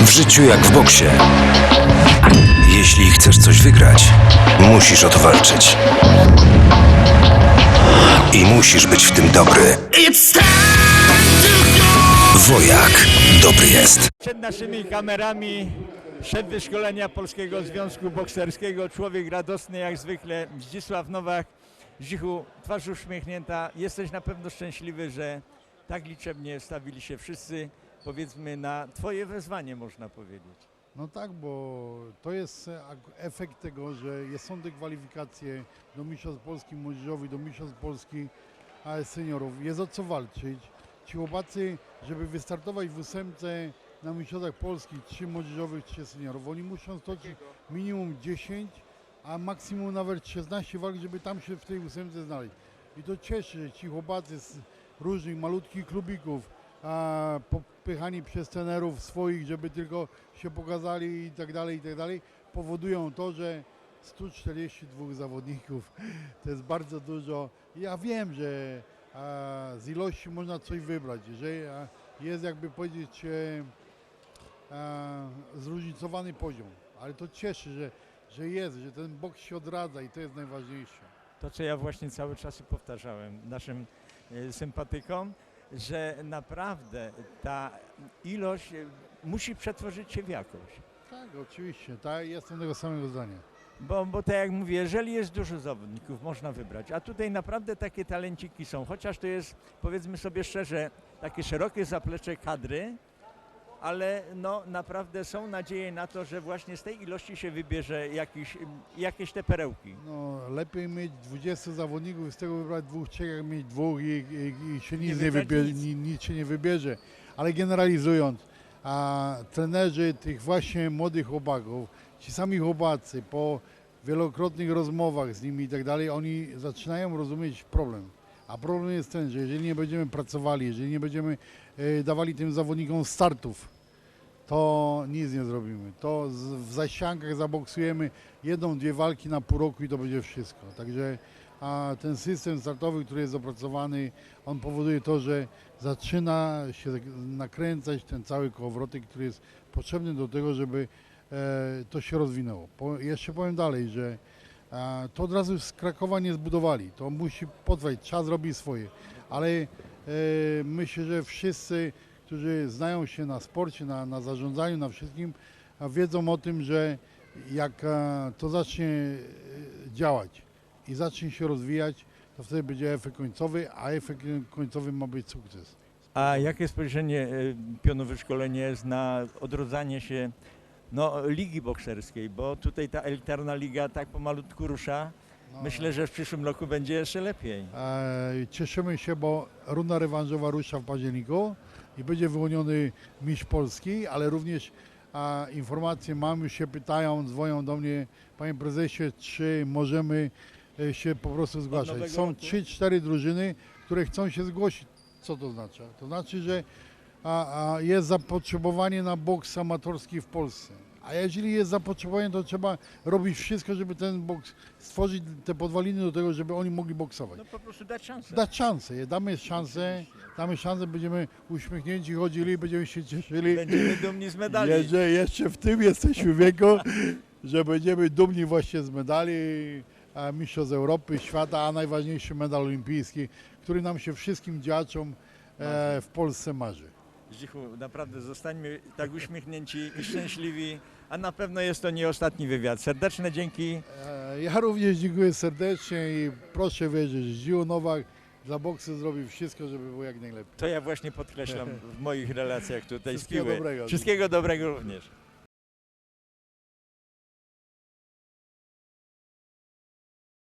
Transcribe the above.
W życiu jak w boksie. Jeśli chcesz coś wygrać, musisz o to walczyć. I musisz być w tym dobry. Wojak dobry jest. Przed naszymi kamerami szef wyszkolenia Polskiego Związku Bokserskiego, człowiek radosny jak zwykle, Zdzisław Nowak. Zdzichu, twarz uśmiechnięta. Jesteś na pewno szczęśliwy, że tak liczebnie stawili się wszyscy, powiedzmy, na twoje wezwanie, można powiedzieć. No tak, bo to jest efekt tego, że jest- są te kwalifikacje do Mistrzostw Polski Młodzieżowych, do Mistrzostw Polski Seniorów. Jest o co walczyć. Ci chłopacy, żeby wystartować w ósemce na Mistrzostwach Polski, trzy młodzieżowych, trzy seniorów, oni muszą stoczyć minimum 10, a maksimum nawet 16 walk, żeby tam się w tej ósemce znaleźć. I to cieszy, że ci chłopacy z różnych malutkich klubików, a, popychani przez trenerów swoich, żeby tylko się pokazali i tak dalej, i tak dalej, powodują to, że 142 zawodników to jest bardzo dużo. Ja wiem, że a, z ilości można coś wybrać, że a, jest jakby powiedzieć e, a, zróżnicowany poziom, ale to cieszy, że, że jest, że ten boks się odradza i to jest najważniejsze. To, co ja właśnie cały czas powtarzałem naszym e, sympatykom, że naprawdę ta ilość e, musi przetworzyć się w jakość. Tak, oczywiście, tak, jestem tego samego zdania. Bo, bo tak jak mówię, jeżeli jest dużo zawodników, można wybrać. A tutaj naprawdę takie talenciki są, chociaż to jest, powiedzmy sobie szczerze, takie szerokie zaplecze kadry, ale no naprawdę są nadzieje na to, że właśnie z tej ilości się wybierze jakiś, jakieś te perełki. No, lepiej mieć 20 zawodników i z tego wybrać dwóch, trzech, jak mieć dwóch i, i, i się Nie nic nie, wybrać wybierze, nic. nic. nic się nie wybierze. Ale generalizując, a trenerzy tych właśnie młodych chłopaków, ci sami chłopacy po wielokrotnych rozmowach z nimi i tak dalej, oni zaczynają rozumieć problem. A problem jest ten, że jeżeli nie będziemy pracowali, jeżeli nie będziemy e, dawali tym zawodnikom startów, to nic nie zrobimy. To w zaściankach zaboksujemy jedną, dwie walki na pół roku i to będzie wszystko. Także a ten system startowy, który jest opracowany, on powoduje to, że zaczyna się nakręcać ten cały kołowrotek, który jest potrzebny do tego, żeby e, to się rozwinęło. Po, jeszcze powiem dalej, że to od razu z Krakowa nie zbudowali. To musi potrwać, czas robi swoje. Ale e, myślę, że wszyscy, którzy znają się na sporcie, na, na zarządzaniu, na wszystkim, a wiedzą o tym, że jak a, to zacznie e, działać i zacznie się rozwijać, to wtedy będzie efekt końcowy, a efekt końcowy ma być sukces. A jakie spojrzenie e, pionowe szkolenie jest na odrodzanie się no, ligi bokserskiej, bo tutaj ta elitarna liga tak pomalutku rusza. No. Myślę, że w przyszłym roku będzie jeszcze lepiej. E, Cieszymy się, bo runda rewanżowa rusza w październiku i będzie wyłoniony mistrz Polski, ale również a, informacje mam, już się pytają, dzwonią do mnie, panie prezesie, czy możemy e, się po prostu zgłaszać. Są roku? 3-4 drużyny, które chcą się zgłosić. Co to znaczy? To znaczy, że a, a jest zapotrzebowanie na boks amatorski w Polsce. A jeżeli jest zapotrzebowanie, to trzeba robić wszystko, żeby ten boks, stworzyć te podwaliny do tego, żeby oni mogli boksować No po prostu dać szansę. dać szansę, damy szansę, damy szansę, będziemy uśmiechnięci chodzili, będziemy się cieszyli. Będziemy dumni z medali. Jeszcze, jeszcze w tym jesteśmy wieku, że będziemy dumni właśnie z medali Mistrzostw Europy, świata, a najważniejszy medal olimpijski, który nam się wszystkim działaczom e, w Polsce marzy. Zdzichu, naprawdę zostańmy tak uśmiechnięci i szczęśliwi, a na pewno jest to nie ostatni wywiad. Serdeczne dzięki. E, ja również dziękuję serdecznie i proszę wierzyć, Zdziu Nowak dla boksu zrobi wszystko, żeby było jak najlepiej. To ja właśnie podkreślam w moich relacjach tutaj z Wszystkiego piły. dobrego. Wszystkiego dobrego również.